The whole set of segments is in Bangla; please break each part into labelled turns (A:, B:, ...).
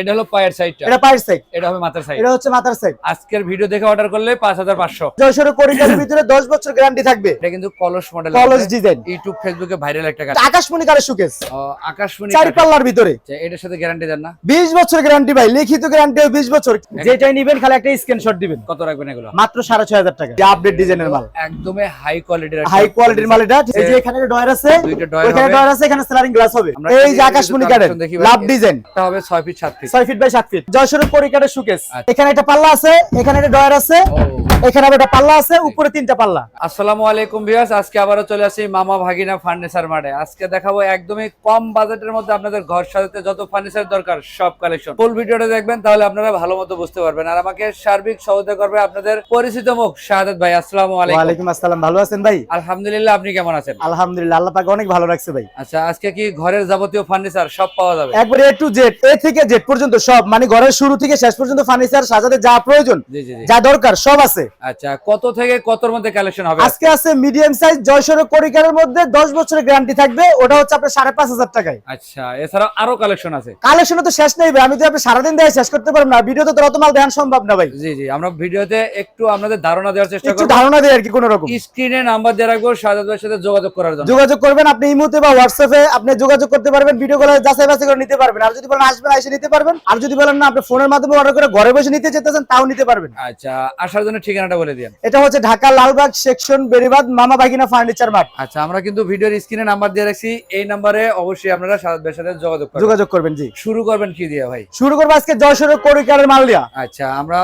A: এটা হলো পায়ের সাইডটা
B: এটা পায়ের সাইড
A: এটা হবে মাথার সাইড
B: এটা হচ্ছে মাথার সাইড
A: আজকের ভিডিও দেখে অর্ডার করলে পাঁচ হাজার পাঁচশো।
B: ভিতরে 10 বছর গ্যারান্টি থাকবে।
A: এটা কিন্তু কলস মডেল
B: কলস ডিজাইন
A: ইউটিউব ফেসবুকে ভাইরাল একটা গাছ।
B: আকাশমণি কালের সুকেস
A: আকাশমণি
B: চারি পাল্লার ভিতরে।
A: আচ্ছা, এটার সাথে গ্যারান্টি দেন না।
B: 20 বছর গ্যারান্টি ভাই লিখিত গ্যারান্টি 20 বছর। যেটাই নিবেন খালি একটা স্ক্রিনশট দিবেন।
A: কত রাখবেন এগুলো?
B: মাত্র 6500 টাকা। আপডেট ডিজাইনের মাল।
A: একদমই হাই কোয়ালিটির
B: হাই কোয়ালিটির মাল এটা। এই যে এখানে ডয়ার আছে
A: দুইটা ডয়ার
B: আছে এখানে স্লারিং গ্লাস হবে। এই যে আকাশমণি
A: ভাই।
B: লাভ ডিজাইন
A: এটা হবে ছয় ফিট সাত ফিট
B: 6 ফিট বাই 7 ফিট জয়সরের পরিকারের সুকেস। এখানে একটা পাল্লা আছে এখানে একটা ডয়ার আছে। এখানে আবার একটা পাল্লা আছে উপরে তিনটা পাল্লা।
A: আসসালামু আলাইকুম ভিউয়ার্স আজকে আবারও চলে আসি মামা ভাগিনা ফার্নিচার মাঠে। আজকে দেখাবো একদমই কম বাজেটের মধ্যে আপনাদের ঘর সাজাতে যত ফার্নিচার দরকার সব কালেকশন ফুল ভিডিওটা দেখবেন তাহলে আপনারা ভালো মতো বুঝতে পারবেন। আর আমাকে সার্বিক সহযোগিতা করবে আপনাদের পরিচিত মুখ শাহাদাত ভাই আসসালামু আলাইকুম।
B: আসসালাম ভালো আছেন ভাই?
A: আলহামদুলিল্লাহ আপনি কেমন আছেন?
B: আলহামদুলিল্লাহ আল্লাহ পাক অনেক ভালো রাখছে ভাই।
A: আচ্ছা আজকে কি ঘরের যাবতীয় ফার্নিচার সব পাওয়া যাবে?
B: একবারে এ টু জেড এ থেকে জেড পর্যন্ত সব মানে ঘরের শুরু থেকে শেষ পর্যন্ত ফার্নিচার সাজাতে যা প্রয়োজন যা দরকার সব আছে।
A: আচ্ছা কত থেকে কতর মধ্যে কালেকশন হবে?
B: আজকে আছে মিডিয়াম সাইজ জয়সর করিকারের মধ্যে 10 বছরের গ্যারান্টি থাকবে ওটা হচ্ছে আপনার সাড়ে পাঁচ হাজার টাকায়।
A: আচ্ছা এছাড়া আরও কালেকশন আছে।
B: কালেকশনে তো শেষ নেই আমি তো আপনি সারাদিন দিয়ে শেষ করতে পারব না। ভিডিওতে তো অত মাল দেখানো সম্ভব না ভাই।
A: জি জি আমরা ভিডিওতে একটু আপনাদের ধারণা দেওয়ার চেষ্টা
B: একটু ধারণা দেয় আর কি কোনো রকম।
A: স্ক্রিনে নাম্বার দিয়ে রাখব শাহাদাত ভাইয়ের সাথে যোগাযোগ করার জন্য।
B: যোগাযোগ করবেন আপনি ইমোতে বা হোয়াটসঅ্যাপে আপনি যোগাযোগ করতে পারবেন ভিডিও কলে যাচাই বাছাই করে নিতে পারবেন। আর যদি বলেন আসবেন এসে নিতে পারবেন। আর যদি বলেন না আপনি ফোনের মাধ্যমে অর্ডার করে ঘরে বসে নিতে চাইতেছেন তাও নিতে পারবেন।
A: আচ্ছা আসার জন্য ঠিকানাটা বলে দিন
B: এটা হচ্ছে ঢাকা লালবাগ সেকশন বেরিবাদ মামা বাগিনা ফার্নিচার মার্ট
A: আচ্ছা আমরা কিন্তু ভিডিওর স্ক্রিনে নাম্বার দিয়ে রাখছি। এই নাম্বারে অবশ্যই আপনারা ভাইয়ের সাথে যোগাযোগ করবেন।
B: যোগাযোগ করবেন জি।
A: শুরু করবেন কি দিয়ে ভাই?
B: শুরু করব আজকে যশোরের করিকারের মাল দিয়া
A: আচ্ছা আমরা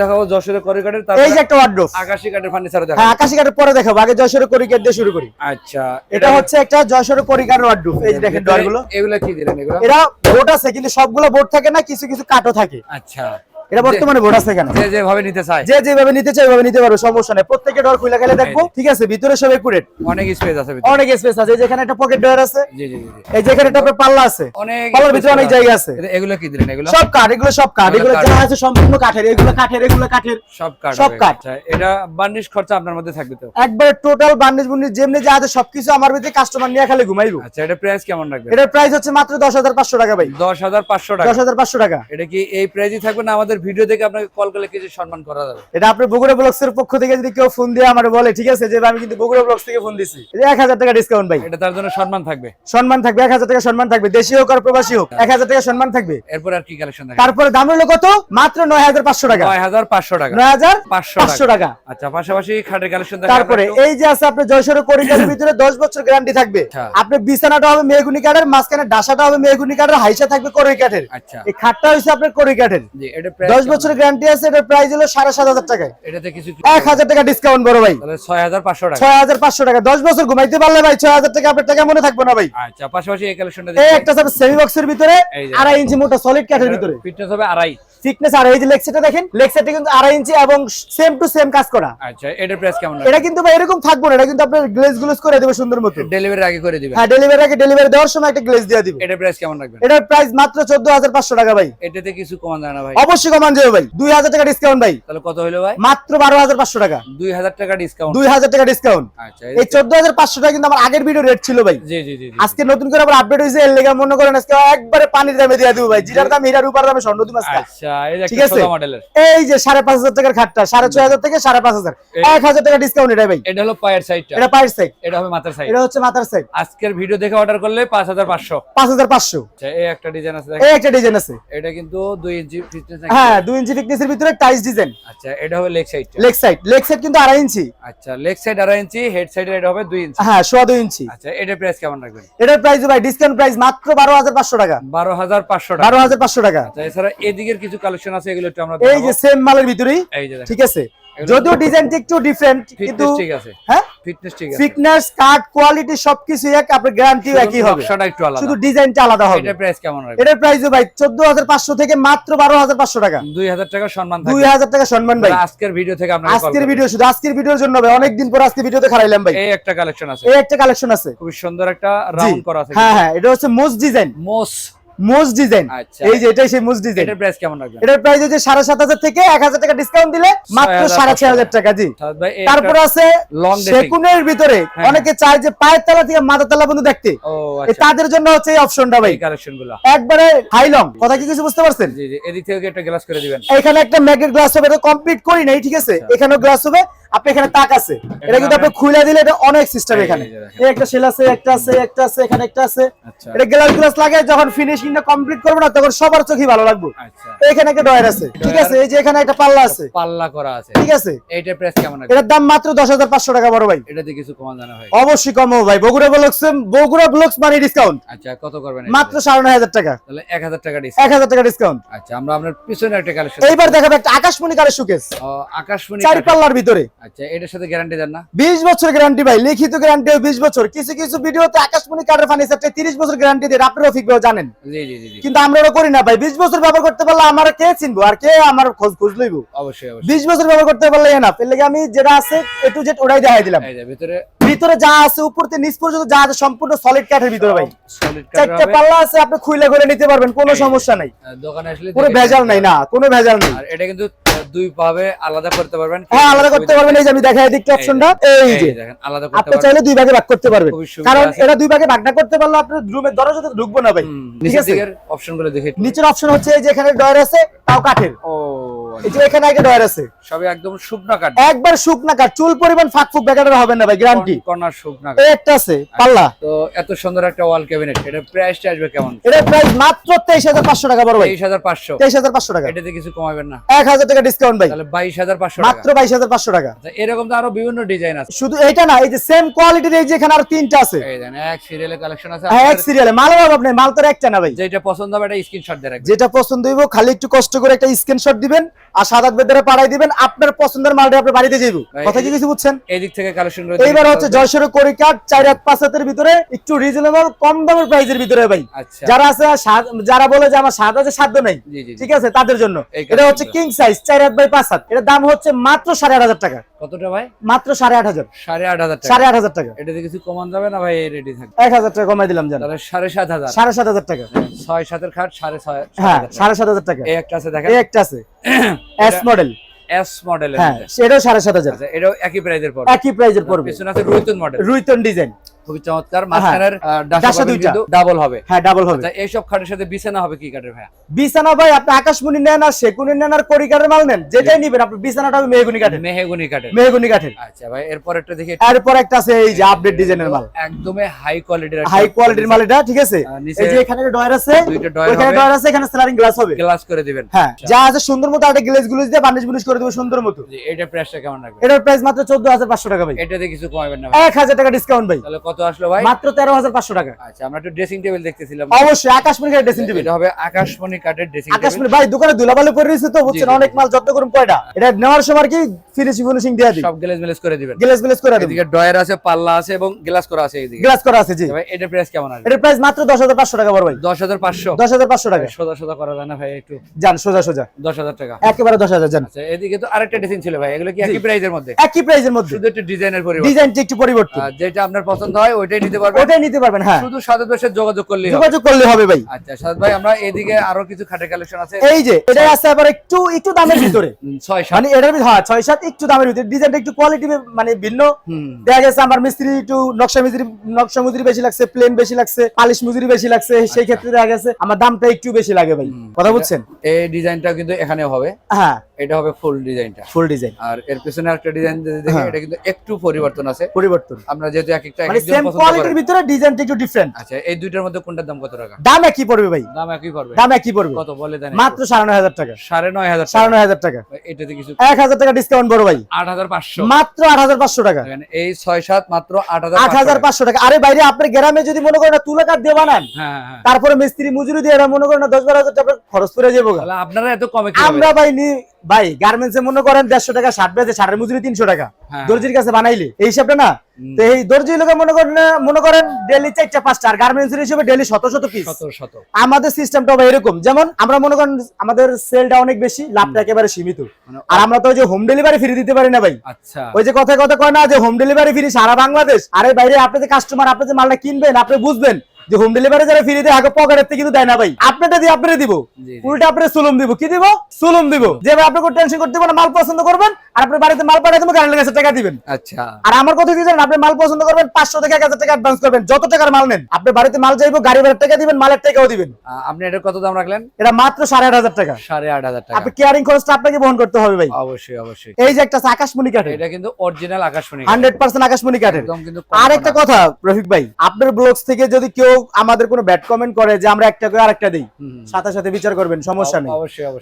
A: দেখাবো যশোরের করিকাটের
B: এই যে একটা
A: আকাশি কাঠের ফার্নিচার
B: হ্যাঁ আকাশি কাঠের পরে দেখাবো। আগে যশোরের করিকার দিয়ে শুরু করি।
A: আচ্ছা
B: এটা হচ্ছে একটা যশোরের করিকারের ওয়ার্ড্রোপ এই দেখেন ডরগুলো
A: এগুলা কি দিলেন এগুলো?
B: এরা বোর্ড আছে কিন্তু সবগুলো বোর্ড থাকে না কিছু কিছু কাটও থাকে।
A: আচ্ছা।
B: এটা বর্তমানে বোর্ড আছে এখানে
A: যে যেভাবে নিতে চায়।
B: যে যেভাবে নিতে চাই ওইভাবে নিতে পারবে সমস্যা নেই। প্রত্যেকে ডর খুলে গেলে দেখব ঠিক আছে? ভিতরে সব একুরেট
A: অনেক স্পেস আছে ভিতরে।
B: অনেক স্পেস আছে। এই যে এখানে একটা পকেট ডয়ার আছে
A: জি জি।
B: এই যে এখানে একটা পাল্লা আছে।
A: অনেক
B: পাল্লার ভিতরে অনেক জায়গা আছে।
A: এগুলো কি দিলেন? এগুলো?
B: সব কাঠ এগুলো সব কাঠ।
A: এগুলো
B: যা আছে সম্পূর্ণ কাঠের। এগুলো কাঠের এগুলো কাঠের।
A: সব কাঠ
B: সব কাঠ।
A: আচ্ছা, এটা বার্নিশ খরচা আপনার মধ্যে থাকবে তো?
B: একবারে টোটাল বান্ডিজ বুন্ডিজ যেমনি যা আছে সবকিছু আমার ভিতরে কাস্টমার নিয়ে খালি ঘুমাইবো।
A: আচ্ছা এটা প্রাইস কেমন রাখবে
B: এটার প্রাইস হচ্ছে মাত্র দশ হাজার পাঁচশো টাকা ভাই।
A: দশ হাজার পাঁচশো টাকা।
B: দশ হাজার পাঁচশো টাকা।
A: এটা কি এই প্রাইজই থাকবে না আমাদের ভিডিও দেখে আপনাকে কল করলে কিছু সম্মান করা যাবে।
B: এটা আপনার বগুড়া ব্লগস এর পক্ষ থেকে যদি কেউ ফোন দিয়ে আমার বলে ঠিক আছে যে আমি কিন্তু বগুড়া ব্লগস থেকে ফোন দিছি। এক হাজার টাকা ডিসকাউন্ট ভাই।
A: এটা তার জন্য সম্মান থাকবে।
B: সম্মান থাকবে এক হাজার টাকা সম্মান থাকবে দেশি হোক আর প্রবাসী হোক এক হাজার টাকা সম্মান থাকবে।
A: এরপর আর কি কালেকশন থাকবে
B: তারপরে দাম হলো কত? মাত্র নয় হাজার পাঁচশো টাকা।
A: নয় হাজার পাঁচশো টাকা।
B: নয় হাজার
A: পাঁচশো
B: টাকা।
A: আচ্ছা পাশাপাশি খাটের কালেকশন
B: তারপরে এই যে আছে আপনার জয়সর করিডোরের ভিতরে দশ বছর গ্যারান্টি থাকবে।
A: আচ্ছা।
B: আপনার বিছানাটা হবে মেহগুনি কাঠের মাঝখানে ডাসাটা হবে মেহগুনি কাঠের হাইসা থাকবে করই কাঠের।
A: আচ্ছা।
B: এই খাটটা হচ্ছে আপনার করই কাঠের।
A: জি এটা প্রাইস
B: দশ বছরের গ্যারান্টি আছে এটার প্রাইস হলো সাড়ে সাত হাজার টাকায়।
A: এটাতে কিছু
B: এক হাজার টাকা ডিসকাউন্ট বড় ভাই।
A: তাহলে ছয় হাজার পাঁচশো টাকা।
B: ছয় হাজার পাঁচশো টাকা। দশ বছর ঘুমাইতে পারলে ভাই ছয় হাজার টাকা আপনার টাকা মনে থাকবে না ভাই।
A: আচ্ছা পাশাপাশি এই কালেকশনটা
B: এই একটা সেমি বক্সের ভিতরে আড়াই ইঞ্চি মোটা সলিড কাঠের ভিতরে।
A: ফিটনেস হবে আড়াই।
B: থিকনেস আর এই যে দেখেন কিন্তু আড়াই ইঞ্চি এবং সেম টু সেম কাজ করা।
A: আচ্ছা এটার প্রাইস কেমন
B: এটা কিন্তু ভাই এরকম থাকব না এটা কিন্তু আপনার গ্লেজ গ্লেজ করে দেবে সুন্দর মতো।
A: ডেলিভারি আগে করে দিবেন।
B: হ্যাঁ ডেলিভারি আগে ডেলিভারি দেওয়ার সময় একটা গ্লেজ দিয়ে দিবে।
A: এটার প্রাইস কেমন রাখবেন
B: এটার প্রাইস মাত্র চোদ্দ হাজার পাঁচশো টাকা ভাই।
A: এটাতে কিছু কমান যায় না ভাই।
B: অবশ্যই কমান যাবে ভাই দুই হাজার টাকা ডিসকাউন্ট ভাই।
A: তাহলে কত হলো ভাই?
B: মাত্র বারো হাজার পাঁচশো টাকা।
A: দুই হাজার টাকা ডিসকাউন্ট
B: দুই হাজার টাকা ডিসকাউন্ট
A: আচ্ছা
B: এই চোদ্দ হাজার পাঁচশো টাকা কিন্তু আমার আগের ভিডিও রেট ছিল ভাই।
A: জি জি জি।
B: আজকে নতুন করে আবার আপডেট হয়েছে এর লেগে মনে করেন আজকে একবারে পানির দামে দিয়ে দেবো ভাই। জিরার দাম হীরার উপর দামে স্বর্ণ দিন আজকে।
A: আচ্ছা
B: ঠিক
A: একটা
B: আছে? এই যে সাড়ে পাঁচ হাজার টাকার খাটটা সাড়ে ছয় হাজার থেকে সাড়ে পাঁচ হাজার। এক হাজার টাকা ডিসকাউন্ট এটা ভাই।
A: এটা হলো পায়ের সাইডটা
B: এটা পায়ের সাইড
A: এটা হবে মাথার সাইড
B: এটা হচ্ছে মাথার সাইড
A: আজকের ভিডিও দেখে অর্ডার করলে পাঁচ হাজার পাঁচশো।
B: পাঁচ হাজার পাঁচশো।
A: এই একটা ডিজাইন আছে
B: এই একটা ডিজাইন আছে।
A: এটা কিন্তু দুই ইঞ্চি ফিটনেস
B: হ্যাঁ দুই ইঞ্চি থিকনেসের ভিতরে টাইস ডিজাইন
A: আচ্ছা এটা হবে লেগ সাইডটা
B: লেগ সাইড লেগ সাইড কিন্তু আড়াই ইঞ্চি
A: আচ্ছা লেগ সাইড আড়াই ইঞ্চি হেড সাইডের এটা হবে দুই ইঞ্চি
B: হ্যাঁ সোয়া দুই ইঞ্চি
A: আচ্ছা এটার প্রাইস কেমন রাখবেন?
B: এটার প্রাইস ভাই ডিসকাউন্ট প্রাইস মাত্র বারো হাজার পাঁচশো টাকা।
A: বারো হাজার পাঁচশো টাকা।
B: বারো হাজার পাঁচশো টাকা।
A: আচ্ছা এছাড়া এদিকের কিছু কালেকশন আছে এগুলো আমরা
B: এই যে সেম মালের ভিতরেই
A: এই যে
B: ঠিক আছে? যদিও ডিজাইনটা একটু ডিফারেন্ট কিন্তু
A: ঠিক আছে।
B: হ্যাঁ?
A: ফিটনেস ঠিক আছে।
B: ফিটনেস কাট কোয়ালিটি সবকিছু এক আপনার গ্যারান্টি একই হবে।
A: নকশাটা একটু আলাদা।
B: শুধু ডিজাইনটা আলাদা হবে।
A: এটার প্রাইস কেমন রাখবেন?
B: এটার প্রাইস ভাই চোদ্দ হাজার পাঁচশো থেকে মাত্র বারো হাজার পাঁচশো টাকা।
A: দুই হাজার টাকা সম্মান
B: দুই
A: থাকবে
B: হাজার টাকা সম্মান ভাই।
A: আজকের ভিডিও থেকে আপনাকে
B: আজকের ভিডিও শুধু আজকের ভিডিওর জন্য ভাই অনেকদিন পর আজকে ভিডিওতে খারাইলাম ভাই।
A: এই একটা কালেকশন আছে।
B: এই একটা কালেকশন আছে।
A: খুব সুন্দর একটা রাউন্ড করা আছে।
B: হ্যাঁ হ্যাঁ এটা হচ্ছে মোস্ট ডিজাইন
A: মোস
B: মোজ ডিজাইন
A: আচ্ছা।
B: এই যে এটাই সেই মোজ ডিজাইন
A: এটার প্রাইস কেমন রাখবেন?
B: এটার প্রাইস হচ্ছে সাড়ে সাত হাজার থেকে এক হাজার টাকা ডিসকাউন্ট দিলে মাত্র
A: 6,500
B: সাড়ে ছয় হাজার টাকা জি। তারপরে আছে
A: লং
B: সেকুনের ভিতরে।
A: হ্যাঁ।
B: অনেকে চায় যে পায়ের তলা থেকে তলা পর্যন্ত দেখতে।
A: আচ্ছা।
B: তাদের জন্য হচ্ছে এই অপশনটা ভাই। একবারে হাই লং কথা কি কিছু বুঝতে পারছেন?
A: জি জি এদিক থেকে একটা গ্লাস করে দিবেন।
B: এখানে একটা ম্যাগনেট গ্লাস হবে এটা কমপ্লিট করি নাই ঠিক আছে?
A: আচ্ছা।
B: এখানেও গ্লাস হবে আপনি এখানে তাক আছে। এটা কিন্তু আপনি খুলে দিলে এটা অনেক সিস্টেম এখানে। একটা সেল আছে একটা আছে একটা আছে এখানে একটা আছে। এটা গ্লাস গ্লাস লাগে যখন ফিনিশিংটা কমপ্লিট করবে না তখন সবার চোখই ভালো লাগবে।
A: আচ্ছা।
B: এখানে একটা ডয়ার আছে ঠিক আছে? এই যে এখানে একটা পাল্লা আছে।
A: পাল্লা করা আছে।
B: ঠিক আছে?
A: এইটার প্রাইস কেমন
B: এটার দাম মাত্র দশ হাজার পাঁচশো টাকা বড় ভাই।
A: এটাতে কিছু জানা হয়?
B: অবশ্যই কম ভাই। বগুড়া ব্লকস বগুড়া ব্লকস মানে ডিসকাউন্ট
A: আচ্ছা কত করবেন
B: মাত্র সাড়ে নয় হাজার টাকা।
A: তাহলে এক হাজার টাকা ডিসকাউন্ট
B: টাকা ডিসকাউন্ট
A: আচ্ছা আমরা আপনার পিছনে একটা কালেকশন
B: এইবার দেখাবো একটা আকাশমণি কালের সুকেস
A: আকাশমণি
B: চারি পাল্লার ভিতরে।
A: আচ্ছা এটার সাথে গ্যারান্টি দেন না?
B: বিশ বছর গ্যারান্টি ভাই লিখিত গ্যারান্টি বিশ বছর। কিছু কিছু ভিডিওতে আকাশমণি কাঠের ফার্নিচারটা তিরিশ বছর গ্যারান্টি দেয়। আপনারাও জানেন। কিন্তু আমরা ওটা করি না ভাই। বিশ বছর ব্যবহার করতে পারলে আমার কে চিনবো? আর কে আমার খোঁজ খোঁজ লইব?
A: অবশ্যই
B: বিশ বছর ব্যবহার করতে পারলে না পেলে আমি যেটা আছে এ টু জেড ওটাই দেখাই দিলাম।
A: ভিতরে
B: ভিতরে যা আছে উপর থেকে নিচ পর্যন্ত যা আছে সম্পূর্ণ সলিড কাঠের ভিতরে ভাই। চারটা পাল্লা আছে আপনি খুলে করে নিতে পারবেন কোনো সমস্যা নাই।
A: দোকানে আসলে
B: কোনো ভেজাল নাই না কোনো ভেজাল নাই।
A: আর এটা কিন্তু দুই ভাবে আলাদা করতে পারবেন।
B: হ্যাঁ আলাদা করতে পারবেন। এই যে আমি দেখাই দিচ্ছি অপশনটা এই যে
A: দেখেন আলাদা করতে
B: আপনি চাইলে দুই ভাগে ভাগ করতে পারবেন। কারণ এটা দুই ভাগে ভাগ না করতে পারলে আপনার রুমের দরজাতে ঢুকবো না ভাই। ঠিক
A: নিচের
B: আছে?
A: অপশনগুলো অপশনগুলো দেখে
B: নিচের অপশন হচ্ছে এই যে এখানে ডয়ার আছে তাও কাঠের।
A: ও।
B: এখানে একটা ডয়ার আছে।
A: সবই একদম শুকনা কাঠ।
B: একবার শুকনা কাঠ চুল পরিমাণ ফাঁক ফুক বেকার হবে না ভাই গ্যারান্টি
A: কর্নার শুকনা কাঠ।
B: একটা আছে পাল্লা।
A: তো এত সুন্দর একটা ওয়াল ক্যাবিনেট এটা প্রাইসটা আসবে কেমন?
B: এটার প্রাইস মাত্র টাকা বড় ভাই।
A: এটাতে কিছু কমাবেন না।
B: ডিসকাউন্ট ভাই।
A: তাহলে
B: মাত্র
A: আচ্ছা, এরকম তো আরও বিভিন্ন ডিজাইন আছে।
B: শুধু এইটা না এই যে সেম কোয়ালিটির এই যে এখানে আরও তিনটা আছে।
A: এই দেন এক কালেকশন আছে।
B: হ্যাঁ এক সিরিয়ালে অভাব নেই মাল তো একটা না ভাই।
A: যেটা পছন্দ হবে এটা স্ক্রিনশট দিয়ে রাখবেন।
B: যেটা পছন্দ হইব খালি একটু কষ্ট করে একটা স্ক্রিনশট দিবেন। আর সাত আট বেদরে পাঠাই দিবেন আপনার পছন্দের মালটা আপনি বাড়িতে যাইব কথা কি কিছু বুঝছেন?
A: এই দিক থেকে কালেকশন
B: এইবার হচ্ছে জয়সরের করি কার্ড চার হাত পাঁচ হাতের ভিতরে একটু রিজনেবল কম দামের প্রাইসের ভিতরে ভাই।
A: আচ্ছা।
B: যারা আছে যারা বলে যে আমার সাত আছে সাধ্য নাই। ঠিক আছে তাদের জন্য। এটা হচ্ছে কিং সাইজ চার হাত বাই পাঁচ হাত। এটার দাম হচ্ছে মাত্র সাড়ে আট হাজার টাকা।
A: কতটা ভাই?
B: মাত্র সাড়ে আট হাজার।
A: সাড়ে আট হাজার
B: সাড়ে আট হাজার টাকা।
A: এটাতে কিছু কমান যাবে না ভাই রেডি থাকবে।
B: এক হাজার টাকা কমাই দিলাম জান।
A: সাড়ে সাত হাজার।
B: সাড়ে সাত হাজার টাকা।
A: ছয় সাতের খাট সাড়ে ছয়
B: হ্যাঁ। সাড়ে সাত হাজার টাকা।
A: এই একটা আছে
B: এই একটা আছে। এস মডেল
A: এস মডেল
B: হ্যাঁ সেটাও সাড়ে সাত হাজার।
A: আচ্ছা এটাও একই প্রাইজের পর
B: একই প্রাইজের পড়বে।
A: পিছনে আছে রুইতন মডেল
B: রুইতন ডিজাইন
A: খুবই চমৎকার। মাঝখানের
B: ডাসা
A: ডাসা
B: দুইটা।
A: ডাবল হবে।
B: হ্যাঁ ডাবল হবে।
A: আচ্ছা এইসব খাটের সাথে বিছানা হবে কি কাঠের ভাইয়া?
B: বিছানা ভাই আপনি আকাশমণি নেন আর সেকুনি নেন আর করিকারের মাল নেন। যেটাই নিবেন আপনি বিছানাটা হবে মেহগুনি কাঠের।
A: মেহেগুনি কাঠের।
B: মেহগুনি কাঠের।
A: আচ্ছা ভাই এরপর একটা দেখি।
B: এরপর একটা আছে এই যে আপডেট ডিজাইনের মাল।
A: একদমই হাই কোয়ালিটির
B: হাই কোয়ালিটির মাল এটা ঠিক আছে? এই যে এখানে ডয়ার আছে
A: দুইটা ডয়ার
B: আছে এখানে স্লারিং গ্লাস হবে।
A: গ্লাস করে দিবেন।
B: হ্যাঁ যা আছে সুন্দর মতো একটা গ্লেজগুলো দিয়ে বানিশ বুনিশ করে দেবো সুন্দর মতো।
A: এটা প্রাইসটা কেমন রাখবেন?
B: এটার প্রাইস মাত্র চোদ্দ হাজার পাঁচশো টাকা ভাই।
A: এটাতে কিছু কমাবেন না ভাই।
B: এক হাজার টাকা ডিসকাউন্ট ভাই।
A: তাহলে কত আসলো ভাই?
B: মাত্র তেরো হাজার পাঁচশো টাকা।
A: আচ্ছা আমরা একটু ড্রেসিং টেবিল দেখতেছিলাম।
B: অবশ্যই আকাশমণি কাঠের ড্রেসিং টেবিল
A: এটা হবে আকাশমণি কাঠের ড্রেসিং টেবিল
B: আকাশমণি ভাই দোকানে ধুলাবালি রয়েছে তো বুঝছেন অনেক মাল কয়টা এটা নেওয়ার সময় কি ফিনিশিং ফিনিশিং দিয়ে দিই
A: সব মেলেজ করে দিবেন।
B: গ্লেজ করে দিই
A: এদিকে ডয়ার আছে পাল্লা আছে এবং গ্লাস করা আছে এইদিকে
B: গ্লাস করা আছে জি।
A: ভাই এটার প্রাইস কেমন আসবে?
B: এটার প্রাইস মাত্র দশ হাজার পাঁচশো টাকা বড় ভাই।
A: দশ হাজার পাঁচশো।
B: দশ হাজার পাঁচশো টাকা।
A: সোজা সোজা করা যায় না ভাই একটু।
B: যান সোজা সোজা।
A: দশ হাজার টাকা।
B: একেবারে দশ হাজার যান।
A: আচ্ছা এদিকে তো আরেকটা ড্রেসিং ছিল ভাই এগুলো কি একই প্রাইজের মধ্যে?
B: একই প্রাইসের মধ্যে।
A: শুধু একটু ডিজাইনের পরিবর্তন।
B: ডিজাইনটা একটু পরিবর্তন।
A: যেটা আপনার পছন্দ হয় ওইটাই নিতে পারবেন।
B: ওটাই নিতে পারবেন হ্যাঁ।
A: শুধু সাদা দোষে যোগাযোগ করলেই হবে।
B: যোগাযোগ করলে হবে ভাই।
A: আচ্ছা সাদ ভাই আমরা এদিকে আরও কিছু খাটের কালেকশন আছে।
B: এই যে এটা আছে আবার একটু একটু দামের ভিতরে।
A: উম, ছয় সাত।
B: মানে এটার হ্যাঁ ছয় সাত একটু দামের ভিতরে। ডিজাইনটা একটু কোয়ালিটি মানে ভিন্ন। দেখা গেছে আমার মিস্ত্রি একটু নকশা মিস্ত্রি নকশা মজুরি বেশি লাগছে প্লেন বেশি লাগছে পালিশ মজুরি বেশি লাগছে সেই ক্ষেত্রে দেখা গেছে আমার দামটা একটু বেশি লাগে ভাই। কথা বুঝছেন?
A: এই ডিজাইনটা কিন্তু এখানেও হবে।
B: হ্যাঁ।
A: এটা হবে ফুল ডিজাইনটা।
B: ফুল ডিজাইন
A: আর এর পিছনে একটা ডিজাইন দেখি
B: হ্যাঁ।
A: এটা কিন্তু একটু পরিবর্তন আছে।
B: পরিবর্তন।
A: আমরা যেহেতু এক একটা এক
B: মানে সেম কোয়ালিটির ভিতরে ডিজাইনটা একটু ডিফারেন্ট
A: আচ্ছা এই দুইটার মধ্যে কোনটার দাম কত টাকা?
B: দাম একই পড়বে ভাই।
A: দাম একই পড়বে?
B: দাম একই পড়বে।
A: কত বলে দেন
B: মাত্র সাড়ে নয় হাজার টাকা।
A: সাড়ে নয় হাজার
B: সাড়ে টাকা।
A: এটাতে কিছু
B: এক হাজার টাকা ডিসকাউন্ট বড় ভাই।
A: আট হাজার পাঁচশো।
B: মাত্র আট হাজার পাঁচশো টাকা।
A: দেখেন, এই ছয় সাত মাত্র আট হাজার
B: আট হাজার পাঁচশো টাকা। আরে বাইরে আপনার গ্রামে যদি মনে করেন তুলা কাঠ দিয়ে বানান
A: হ্যাঁ হ্যাঁ
B: তারপরে মিস্ত্রি মজুরি দিয়ে এরা মনে করেন না দশ বারো হাজার টাকা খরচ করে যাব
A: তাহলে আপনারা এত কমে কি
B: আমরা ভাই ভাই গার্মেন্টস মনে করেন দেড়শো টাকা ষাট বেজে ষাটের মজুরি তিনশো টাকা।
A: হ্যাঁ।
B: দর্জির কাছে বানাইলে এই হিসাবটা না? তো এই দর্জি লোকে মনে করেন মনে করেন ডেলি চারটা পাঁচটা আর গার্মেন্টস হিসেবে ডেলি শত শত পিস
A: শত শত।
B: আমাদের সিস্টেমটা ভাই এরকম যেমন আমরা মনে করেন আমাদের সেলটা অনেক বেশি লাভটা একেবারে সীমিত।
A: মানে
B: আর আমরা তো ওই যে হোম ডেলিভারি ফ্রি দিতে পারি না ভাই।
A: আচ্ছা।
B: ওই যে কথা কথা কয় না যে হোম ডেলিভারি ফ্রি সারা বাংলাদেশ। আরে বাইরে আপনি যে কাস্টমার আপনি যে মালটা কিনবেন আপনি বুঝবেন। যে হোম ডেলিভারি যারা ফ্রি দেয় আগে পকেটের কিন্তু দেয় না ভাই। আপনারটা দিয়ে আপনারা দিব। উল্টা আপনার সুলুম দিব। কি দিব? সুলুম দিব। যে ভাই আপনাকে টেনশন করতে হবে না মাল পছন্দ করবেন আর আপনার বাড়িতে মাল পাঠাই দেবো গাড়ির কাছে টাকা দিবেন।
A: আচ্ছা।
B: আর আমার কথা কি জানেন? আপনি মাল পছন্দ করবেন পাঁচশো থেকে এক হাজার টাকা অ্যাডভান্স করবেন যত টাকার মাল নেন। আপনি বাড়িতে মাল চাইব গাড়ি ভাড়ার টাকা দিবেন মালের টাকাও দিবেন।
A: আপনি এটার কত দাম রাখলেন?
B: এটা মাত্র সাড়ে আট হাজার টাকা।
A: সাড়ে আট হাজার টাকা।
B: আপনি কেয়ারিং খরচটা আপনাকে বহন করতে হবে ভাই।
A: অবশ্যই অবশ্যই।
B: এই যে একটা আকাশমণি কাঠের।
A: এটা কিন্তু অরিজিনাল আকাশমণি
B: হান্ড্রেড পার্সেন্ট আকাশমণি কাঠের। আর একটা কথা রফিক ভাই আপনার ব্লগস থেকে যদি কেউ আমাদের কোনো ব্যাড কমেন্ট করে যে আমরা একটা করে আরেকটা দিই। সাথে সাথে বিচার করবেন সমস্যা নেই।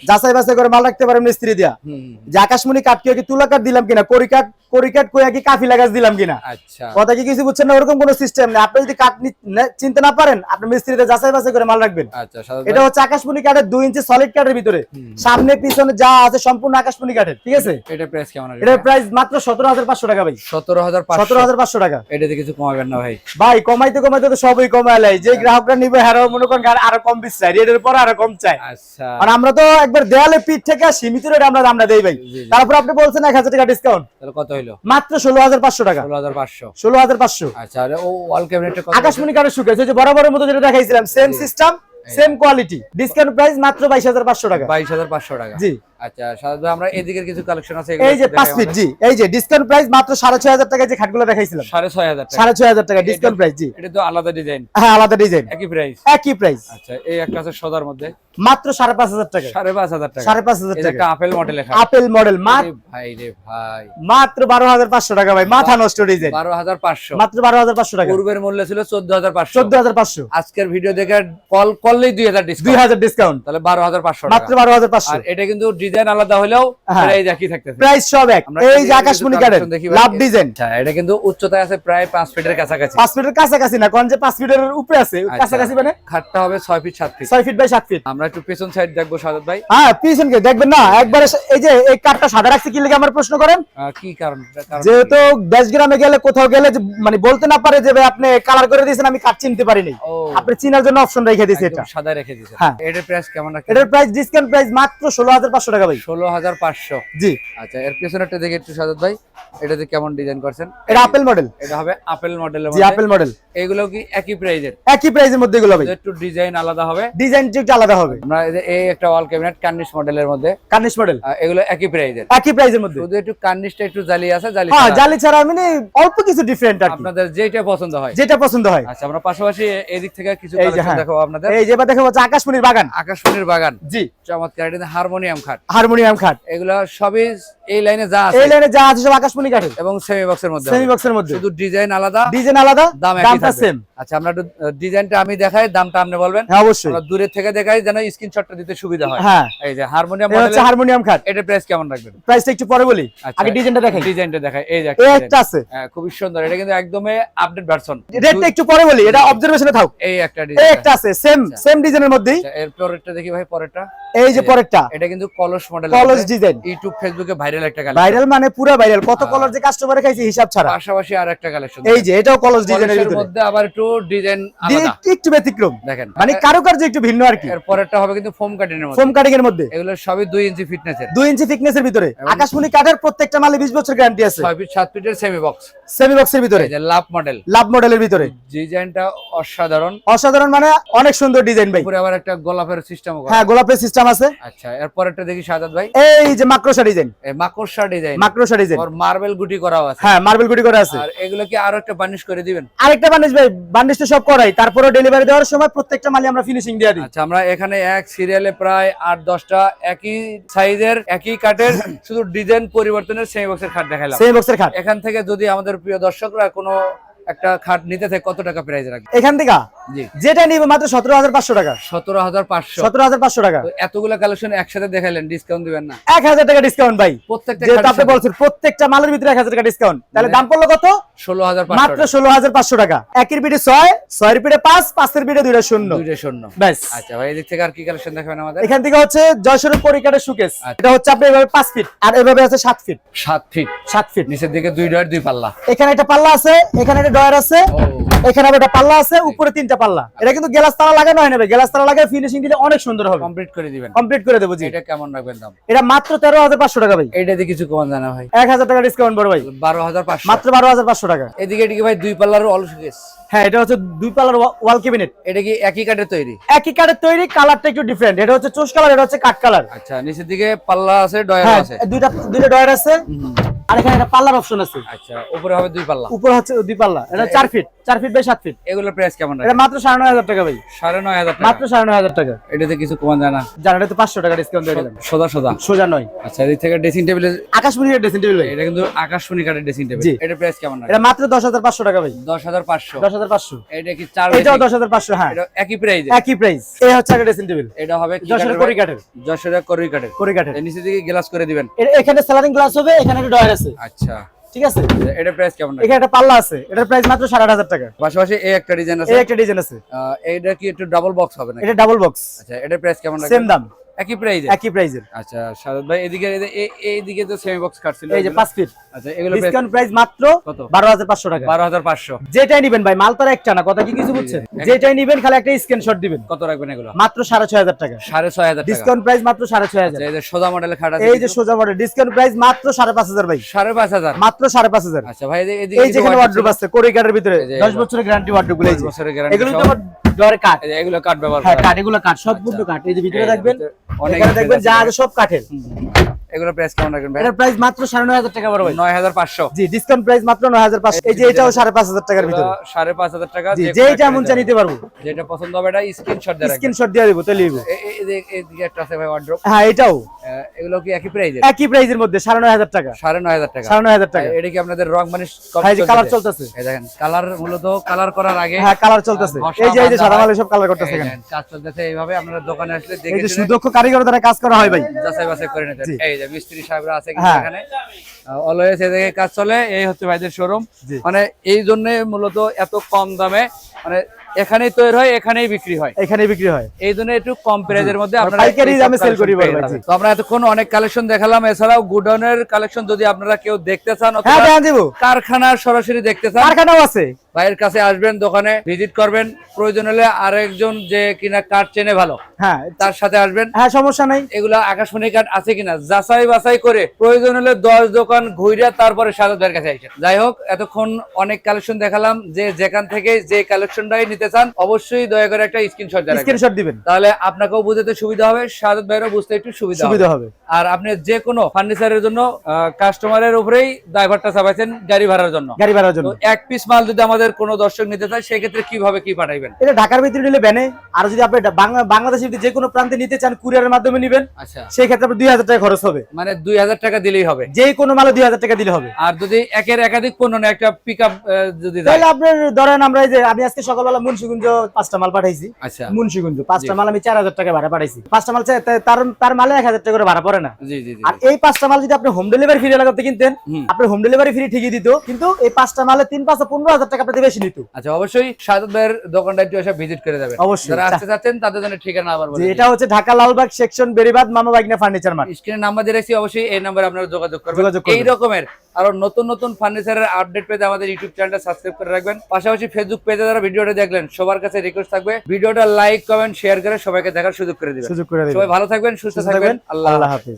B: যাচাই বাছাই করে মাল রাখতে পারেন মিস্ত্রি দিয়া। যে আকাশমণি কাঠ কেউ কি তুলা কাঠ দিলাম কিনা করি কাঠ করি কাঠ কইয়া কি কাফিলা গাছ দিলাম কিনা।
A: আচ্ছা।
B: কথা কি কিছু বুঝছেন না? ওরকম কোনো সিস্টেম নেই। আপনি যদি কাঠ চিনতে না পারেন আপনি মিস্ত্রিতে যাচাই বাছাই করে মাল রাখবেন।
A: আচ্ছা
B: এটা হচ্ছে আকাশমণি কাঠের দুই ইঞ্চি সলিড কাঠের ভিতরে। সামনে পিছনে যা আছে সম্পূর্ণ আকাশমণি কাঠের ঠিক আছে?
A: এটা প্রাইস কেমন
B: এটার প্রাইস মাত্র সতেরো হাজার পাঁচশো টাকা ভাই।
A: সতেরো হাজার
B: সতেরো হাজার পাঁচশো টাকা।
A: এটাতে কিছু কমাবেন না ভাই।
B: ভাই কমাইতে কমাইতে তো সবই কমায় লাই যে গ্রাহকরা নিবে হারাও মনে করেন আরও কম বেশি চাই রেটের পর আরও কম চাই
A: আচ্ছা।
B: আর আমরা তো একবার দেয়ালে পিঠ থেকে সীমিত রেট আমরা আমরা দেই ভাই।
A: জি, জি।
B: তারপর আপনি বলছেন এক হাজার টাকা ডিসকাউন্ট
A: তাহলে কত হইল?
B: মাত্র ষোলো হাজার পাঁচশো টাকা।
A: ষোলো হাজার পাঁচশো।
B: ষোলো হাজার পাঁচশো।
A: আচ্ছা ও ওয়াল
B: আকাশমণি কাঠের শুকেছে যে বরাবরের মতো যেটা দেখাইছিলাম same system same quality discount price মাত্র বাইশ হাজার পাঁচশো টাকা।
A: বাইশ হাজার পাঁচশো টাকা।
B: জি।
A: আচ্ছা সাদা আমরা এদিকের কিছু কালেকশন আছে
B: এই যে পাঁচ ফিট জি এই যে ডিসকাউন্ট প্রাইস মাত্র হাজার টাকা যে খাটগুলো দেখাইছিলাম।
A: হাজার টাকা।
B: সাড়ে ছয় হাজার টাকা ডিসকাউন্ট প্রাইস জি।
A: এটা তো আলাদা ডিজাইন
B: হ্যাঁ আলাদা ডিজাইন
A: একই প্রাইস
B: একই প্রাইস
A: আচ্ছা এই একটা আছে সদার মধ্যে।
B: মাত্র হাজার টাকা।
A: সাড়ে পাঁচ হাজার টাকা।
B: সাড়ে পাঁচ হাজার
A: এই যে
B: টাকা
A: আপেল মডেল লেখা
B: আপেল মডেল মাত্র
A: ভাই রে ভাই।
B: মাত্র বারো হাজার পাঁচশো টাকা ভাই মাথা নষ্ট ডিজাইন
A: বারো হাজার পাঁচশো।
B: মাত্র বারো হাজার পাঁচশো টাকা।
A: পূর্বের মূল্য ছিল চোদ্দ হাজার পাঁচশো।
B: চোদ্দ হাজার পাঁচশো।
A: আজকের ভিডিও দেখে কল করলেই দুই হাজার
B: দুই
A: ডিসকাউন্ট
B: হাজার ডিসকাউন্ট
A: তাহলে বারো হাজার পাঁচশো
B: মাত্র বারো হাজার পাঁচশো।
A: আর এটা কিন্তু ডিজাইন আলাদা হলেও
B: হ্যাঁ।
A: এই একই থাকতেছে।
B: প্রাইস সব এক। এই যে আকাশমণি। লাভ ডিজাইন
A: আচ্ছা এটা কিন্তু উচ্চতায় আছে প্রায় পাঁচ ফিটের কাছাকাছি।
B: পাঁচ ফিটের কাছাকাছি না কোন যে পাঁচ ফিটের উপরে আছে
A: আচ্ছা।
B: কাছাকাছি মানে?
A: খাটটা হবে ছয় ফিট সাত ফিট
B: ছয় ফিট বাই সাত ফিট
A: আমরা একটু পেছন সাইড দেখব সাদত ভাই।
B: হ্যাঁ পিছনকে দেখবেন না একবারে এই যে এই কাঠটা সাদা রাখছে কি লেগে আমার প্রশ্ন করেন?
A: কি কারণ
B: যেহেতু দেশ গ্রামে গেলে কোথাও গেলে মানে বলতে না পারে যে ভাই আপনি কালার করে দিয়েছেন আমি কাঠ চিনতে পারিনি। আপনি চিনার জন্য অপশন রেখে দিয়েছি এটা।
A: সাদা রেখে দিয়েছে
B: হ্যাঁ।
A: এটার প্রাইস কেমন রাখেন
B: এটার প্রাইস ডিসকাউন্ট প্রাইস মাত্র ষোলো হাজার পাঁচশো টাকা ভাই?
A: ষোলো হাজার পাঁচশো।
B: জি।
A: আচ্ছা এর পেছনেরটা দেখে একটু ভাই এটাতে কেমন ডিজাইন করছেন?
B: এটা আপেল মডেল
A: এটা হবে আপেল মডেলের
B: জি আপেল মডেল
A: এগুলো কি একই প্রাইজের
B: একই প্রাইসের মধ্যে এগুলো ভাই।
A: একটু ডিজাইন আলাদা হবে।
B: ডিজাইন একটু আলাদা হবে।
A: আমরা এই একটা ওয়াল ক্যাবিনেট কার্নিশ মডেলের মধ্যে।
B: কার্নিশ মডেল
A: এগুলো একই প্রাইজের
B: একই প্রাইসের মধ্যে।
A: শুধু একটু কার্নিশটা একটু জালি আছে জালি
B: হ্যাঁ জালি ছাড়া মানে অল্প কিছু ডিফারেন্ট আর
A: আপনাদের যেটা পছন্দ হয়।
B: যেটা পছন্দ হয়।
A: আচ্ছা আমরা পাশাপাশি এদিক থেকে কিছু কালেকশন
B: হ্যাঁ।
A: দেখাবো আপনাদের।
B: এই যে এবার দেখো হচ্ছে আকাশমণির বাগান।
A: আকাশমণির বাগান।
B: জি।
A: চমৎকার এটা হারমোনিয়াম খাট।
B: হারমোনিয়াম খাট।
A: এগুলো সবই এই লাইনে যা আছে।
B: এই লাইনে যা আছে সব আকাশমণি কাঠের।
A: এবং সেমি বক্সের মধ্যে
B: সেমি বক্সের মধ্যে।
A: শুধু ডিজাইন আলাদা
B: ডিজাইন আলাদা
A: দাম
B: দামটা। সেম
A: আচ্ছা আমরা ডিজাইনটা আমি দেখাই দামটা আপনি বলবেন?
B: হ্যাঁ অবশ্যই।
A: আমরা দূরে থেকে দেখাই যেন স্ক্রিনশটটা দিতে সুবিধা হয়।
B: হ্যাঁ।
A: এই যে হারমোনিয়াম
B: এটা হচ্ছে হারমোনিয়াম খাট।
A: এটার প্রাইস কেমন রাখবেন?
B: প্রাইসটা একটু পরে বলি।
A: আচ্ছা,
B: আগে ডিজাইনটা দেখাই।
A: ডিজাইনটা দেখাই। এই যে একটা
B: আছে।
A: হ্যাঁ, খুবই সুন্দর। এটা কিন্তু একদমই আপডেট ভার্সন
B: রেটটা একটু পরে বলি। এটা অবজারভেশনে থাক
A: এই একটা
B: এই একটা আছে। সেম সেম ডিজাইনের মধ্যেই।
A: এর পরেরটা দেখি ভাই পরেরটা।
B: এই যে পরেরটা।
A: এটা কিন্তু কলস মডেল
B: কলস ডিজাইন
A: ইউটিউব ফেসবুকে ভাইরাল একটা কালেকশন
B: ভাইরাল মানে পুরো ভাইরাল কত
A: হ্যাঁ।
B: কালার যে কাস্টমারে খাইছে হিসাব ছাড়া।
A: পাশাপাশি আর একটা কালেকশন
B: এই যে এটাও ডিজাইনের ভিতরে।
A: মধ্যে আবার একটু ডিজাইন আলাদা।
B: একটু- ব্যতিক্রম।
A: দেখেন
B: মানে কারুকার্য একটু ভিন্ন আর কি।
A: এর পরেরটা হবে কিন্তু ফোম কাটিনের মধ্যে।
B: ফোম কাটিং এর মধ্যে।
A: এগুলো সবই দুই ইঞ্চি ফিটনেসের
B: দুই ইঞ্চি থিকনেস এর ভিতরে। আকাশমণি কাঠের প্রত্যেকটা মালে বিশ বছর গ্যারান্টি আছে।
A: ছয় ফিট সাত ফিটের সেমি বক্স
B: সেমি বক্সের ভিতরে।
A: এই যে লাভ মডেল
B: লাভ মডেলের ভিতরে।
A: ডিজাইনটা অসাধারণ।
B: অসাধারণ মানে অনেক সুন্দর ডিজাইন ভাই।
A: উপরে আবার একটা গোলাপের সিস্টেম
B: হ্যাঁ গোলাপের সিস্টেম আছে।
A: আচ্ছা এরপরেরটা দেখি সাজাদ ভাই।
B: এই যে মাক্রোসা ডিজাইন
A: এই মাকড়সা ডিজাইন
B: মাক্রোসা ডিজাইন
A: ওর মার্বেল গুটি করাও আছে।
B: হ্যাঁ মার্বেল গুটি করে আছে।
A: আর এগুলো কি আরও একটা বার্নিশ করে দিবেন?
B: আরেকটা বান্ডিশ ভাই বান্ডিশ তো সব করাই। তারপরে ডেলিভারি দেওয়ার সময় প্রত্যেকটা মালে আমরা ফিনিশিং দিয়ে দিই।
A: আচ্ছা আমরা এখানে এক সিরিয়ালে প্রায় আট দশটা একই সাইজের একই কাঠের শুধু ডিজাইন পরিবর্তনের সেই বক্সের খাট দেখাইলাম
B: সেমি বক্সের খাট।
A: এখান থেকে যদি আমাদের প্রিয় দর্শকরা কোনো একটা খাট নিতে থাকে কত টাকা প্রাইস রাখবে?
B: এখান থেকে?
A: জি।
B: যেটা নিবে মাত্র সতেরো হাজার পাঁচশো টাকা।
A: সতেরো হাজার পাঁচশো।
B: সতেরো হাজার পাঁচশো টাকা।
A: এতগুলো কালেকশন একসাথে দেখাইলেন ডিসকাউন্ট দিবেন না।
B: এক হাজার টাকা ডিসকাউন্ট ভাই।
A: প্রত্যেকটা
B: যেহেতু আপনি বলছেন প্রত্যেকটা মালের ভিতরে এক হাজার টাকা ডিসকাউন্ট তাহলে দাম পড়ল কত?
A: ষোলো হাজার
B: মাত্র ষোলো হাজার পাঁচশো টাকা। একের পিঠে ছয় ছয়ের পিঠে পাঁচ পাঁচের পিঠে দুইটা শূন্য।
A: দুইটা শূন্য।
B: ব্যাস।
A: আচ্ছা ভাই এদিক থেকে আর কি কালেকশন দেখাবেন আমাদের?
B: এখান থেকে হচ্ছে জয়স্বরূপ পরিকারের সুকেস। এটা হচ্ছে আপনি এভাবে পাঁচ ফিট আর এভাবে আছে সাত ফিট
A: সাত ফিট
B: সাত ফিট
A: নিচের দিকে দুই ডয়ের দুই পাল্লা।
B: এখানে একটা পাল্লা আছে এখানে একটা ডয়ার আছে এখানে আবার একটা পাল্লা আছে উপরে তিনটা পাল্লা। এটা কিন্তু গ্লাস তালা লাগানো হয় না গ্লাস তালা লাগায় ফিনিশিং দিলে অনেক সুন্দর হবে।
A: কমপ্লিট করে দিবেন।
B: কমপ্লিট করে দেবো জি।
A: এটা কেমন রাখবেন দাম?
B: এটা মাত্র তেরো হাজার পাঁচশো টাকা ভাই।
A: এইটাতে কিছু কমান জানা ভাই।
B: এক হাজার টাকা ডিসকাউন্ট বড় ভাই।
A: বারো হাজার পাঁচশো।
B: মাত্র বারো হাজার পাঁচশো টাকা।
A: এদিকে এদিকে ভাই দুই পাল্লার অলস গেস
B: হ্যাঁ এটা হচ্ছে দুই পাল্লার ওয়াল ক্যাবিনেট
A: এটা কি একই কাঠের তৈরি?
B: একই কাঠের তৈরি কালারটা একটু ডিফারেন্ট এটা হচ্ছে চোষ কালার এটা হচ্ছে কাঠ কালার
A: আচ্ছা নিচের দিকে পাল্লা আছে ডয়ার
B: হ্যাঁ
A: আছে।
B: দুইটা দুইটা ডয়ার আছে। আর এখানে একটা পাল্লার অপশন আছে।
A: আচ্ছা উপরে হবে দুই পাল্লা।
B: উপর হচ্ছে দুই পাল্লা এটা চার ফিট চার ফিট বাই সাত ফিট
A: এগুলোর প্রাইস কেমন
B: এটা মাত্র সাড়ে নয় হাজার টাকা ভাই।
A: সাড়ে নয় হাজার টাকা।
B: মাত্র সাড়ে নয় হাজার টাকা।
A: এটাতে কিছু কমান জানা
B: জানা এটা তো পাঁচশো টাকা ডিসকাউন্ট দিয়ে দিলাম।
A: সোজা সোজা।
B: সোজা নয়।
A: আচ্ছা এদিক থেকে ড্রেসিং টেবিলের
B: আকাশমণি ড্রেসিং টেবিল ভাই।
A: এটা কিন্তু আকাশমণি কাঠের ড্রেসিং টেবিল এটা প্রাইস কেমন
B: এটা মাত্র দশ হাজার পাঁচশো টাকা ভাই।
A: এটা কি চার
B: এটাও হ্যাঁ।
A: এটা একই প্রাইস
B: একই প্রাইস এই হচ্ছে একটা ড্রেসিং টেবিল
A: এটা হবে
B: যশোরের
A: কাঠের
B: করি কাঠের।
A: যশোরের করি কাঠের।
B: করি কাঠের।
A: নিচে দিকে গ্লাস করে দিবেন।
B: এখানে স্যালারিং গ্লাস হবে এখানে একটা ডয়ার আছে?
A: আচ্ছা।
B: ঠিক আছে?
A: এটা প্রাইস কেমন
B: এখানে একটা পাল্লা আছে। এটার প্রাইস মাত্র সাড়ে হাজার টাকা।
A: পাশাপাশি এই একটা ডিজাইন আছে?
B: এই একটা ডিজাইন আছে।
A: এইটা কি একটু ডাবল বক্স হবে না
B: এটা ডাবল বক্স
A: আচ্ছা এটার প্রাইস কেমন
B: সেম
A: রাখেন
B: দাম।
A: একই প্রাইস
B: একই প্রাইজের
A: আচ্ছা সাদত ভাই এদিকে এইদিকে তো সেমি বক্স কাটছিল
B: এই যে পাঁচ ফিট
A: আচ্ছা এগুলো
B: ডিসকাউন্ট প্রাইস মাত্র
A: কত?
B: বারো হাজার পাঁচশো টাকা।
A: বারো হাজার পাঁচশো।
B: যেটাই নিবেন ভাই মাল তার একটা না কথা কি কিছু বুঝছেন যেটাই নিবেন খালি একটা স্ক্রিনশট দিবেন।
A: কত রাখবেন এগুলো?
B: মাত্র সাড়ে ছয় হাজার টাকা।
A: সাড়ে ছয় হাজার টাকা।
B: ডিসকাউন্ট প্রাইস মাত্র সাড়ে ছয় হাজার।
A: আচ্ছা, এই যে সোজা মডেলের খাট আছে
B: এই যে সোজা মডেল ডিসকাউন্ট প্রাইস মাত্র সাড়ে পাঁচ হাজার ভাই।
A: সাড়ে পাঁচ হাজার?
B: মাত্র সাড়ে পাঁচ হাজার।
A: আচ্ছা ভাই এদিকে-
B: এই যেখানে ওয়ার্ড্রোপ আছে কোরি কাঠের ভিতরে।
A: এই যে
B: দশ
A: এগুলো।
B: বছরের গ্যারান্টি ওয়ার্ড্রোপগুলো এই।
A: বছরের
B: এগুলো তো ডরে কাঠ।
A: এগুলো কাঠ ব্যবহার
B: হ্যাঁ কাঠ এগুলো কাঠ সম্পূর্ণ কাঠ। এই যে ভিতরে দেখবেন
A: অনেক
B: দেখবেন যা
A: আছে।
B: সব কাঠের।
A: এগুলো প্রাইস কেমন রাখবেন ভাই?
B: এর প্রাইস মাত্র সাড়ে নয় হাজার টাকা বড় ভাই।
A: নয় হাজার পাঁচশো।
B: জি ডিসকাউন্ট প্রাইস মাত্র নয় হাজার পাঁচশো। এই যে এটাও সাড়ে পাঁচ হাজার টাকার ভিতরে।
A: সাড়ে পাঁচ হাজার টাকা
B: জি
A: যে কোনো
B: যেইটা
A: একটা
B: মন চা
A: নিতে
B: পারব।
A: যেটা পছন্দ হবে এটা স্ক্রিনশট দিয়ে রাখবেন।
B: স্ক্রিনশট দিয়ে দেব তো দিব।
A: এ- এ- এদিকে- এদিকে একটা আছে ভাই ওয়ার্ড্রোপ
B: হ্যাঁ এটাও।
A: এগুলো কি একই প্রাইজের
B: একই প্রাইজের মধ্যে সাড়ে নয় হাজার টাকা।
A: সাড়ে নয় হাজার টাকা।
B: সাড়ে নয় হাজার টাকা।
A: এটা কি আপনাদের রং মানে
B: হ্যাঁ এই যে কালার চলতেছে।
A: এই দেখেন কালার মূলত কালার করার আগে
B: হ্যাঁ কালার চলতেছে। এই যে এই যে
A: বাঁধা
B: মালে সব কালার করতেছে এখানে।
A: কাজ চলতেছে এইভাবে আপনারা দোকানে আসলে
B: এই যে সুদক্ষ কারিগর দ্বারা কাজ করা হয় ভাই।
A: যাচাই বাছাই করে। এই যে মিস্ত্রি সাহেবরা আছে
B: হ্যাঁ।
A: এখানে। অলওয়েজ এদিকে কাজ চলে এই হচ্ছে ভাইদের শোরুম মানে এই জন্য মূলত এত কম দামে মানে এখানেই তৈরি হয় এখানেই বিক্রি হয়।
B: এখানেই বিক্রি হয়।
A: এই জন্য একটু কম প্রাইজের মধ্যে আপনারা
B: পাইকারি দামে করি।
A: তো আমরা এতক্ষণ অনেক কালেকশন দেখালাম এছাড়াও গুডনের কালেকশন যদি আপনারা কেউ দেখতে চান
B: হ্যাঁ
A: অথবা
B: দেখান
A: কারখানার সরাসরি দেখতে চান
B: কারখানাও আছে।
A: ভাইয়ের কাছে আসবেন দোকানে ভিজিট করবেন। প্রয়োজন হলে আরেকজন যে কিনা কাঠ চেনে ভালো
B: হ্যাঁ।
A: তার সাথে আসবেন।
B: হ্যাঁ সমস্যা নাই।
A: এগুলা আকাশমণি কাঠ আছে কিনা যাচাই বাছাই করে প্রয়োজন হলে দশ দোকান ঘুরে তারপরে সাজাদের কাছে আইসেন যাই হোক এতক্ষণ অনেক কালেকশন দেখালাম। যে যেখান থেকে যে কালেকশনটাই নিতে চান অবশ্যই দয়া করে একটা স্ক্রিনশট দেন
B: স্ক্রিনশট দিবেন।
A: তাহলে আপনাকেও বুঝতে সুবিধা হবে সাজাদ ভাইয়েরও বুঝতে একটু সুবিধা
B: সুবিধা হবে।
A: আর আপনি যে কোনো ফার্নিচারের জন্য কাস্টমারের উপরেই ড্রাইভারটা চাপাইছেন গাড়ি ভাড়ার জন্য।
B: গাড়ি ভাড়ার জন্য।
A: এক পিস মাল যদি আমাদের কোনো দর্শক নিতে চায় সেক্ষেত্রে কীভাবে কি পাঠাইবেন
B: এটা ঢাকার ভিতরে নিলে ব্যানে আর যদি আপনি বাংলাদেশের যে কোনো প্রান্তে নিতে চান কুরিয়ারের মাধ্যমে নিবেন
A: আচ্ছা।
B: সেই ক্ষেত্রে আপনার দুই হাজার টাকা খরচ হবে।
A: মানে দুই হাজার টাকা দিলেই হবে?
B: যে কোনো মালে দুই হাজার টাকা দিলে হবে।
A: আর যদি একের একাধিক পণ্য নেয়, একটা পিক আপ যদি
B: তাহলে আপনার ধরেন আমরা এই যে আমি আজকে সকালবেলা মুন্সিগঞ্জ পাঁচটা মাল পাঠাইছি।
A: আচ্ছা।
B: মুন্সিগঞ্জ পাঁচটা। মাল আমি চার হাজার টাকা ভাড়া পাঠাইছি। পাঁচটা মাল তার তার মালে এক হাজার টাকা করে ভাড়া পড়ে না।
A: জি জি
B: আর এই পাঁচটা মাল যদি আপনি হোম ডেলিভারি ফ্রি এলাকাতে কিনতেন আপনি হোম ডেলিভারি ফ্রি ঠিকই দিত কিন্তু এই পাঁচটা মালে তিন পাঁচটা পনেরো হাজার টাকা আপনাদের বেশি নিত।
A: আচ্ছা অবশ্যই সাজাদ ভাইয়ের দোকানটা একটু এসে ভিজিট করে যাবেন।
B: অবশ্যই।
A: যারা আসতে চাচ্ছেন তাদের জন্য ঠিকানা আবার বলে
B: এটা হচ্ছে ঢাকা লালবাগ সেকশন বেরিবাদ মামা বাইকনা ফার্নিচার মার্ট
A: স্ক্রিনে নাম্বার দিয়ে রাখছি অবশ্যই এই নাম্বারে আপনারা যোগাযোগ করবেন। এই রকমের আরও নতুন নতুন ফার্নিচারের আপডেট পেতে আমাদের ইউটিউব চ্যানেলটা সাবস্ক্রাইব করে রাখবেন। পাশাপাশি ফেসবুক পেজে যারা ভিডিওটা দেখলেন সবার কাছে রিকোয়েস্ট থাকবে ভিডিওটা লাইক কমেন্ট শেয়ার করে সবাইকে দেখার সুযোগ করে দিবেন।
B: সুযোগ করে দেবেন।
A: সবাই ভালো থাকবেন সুস্থ থাকবেন।
B: আল্লাহ হাফিজ।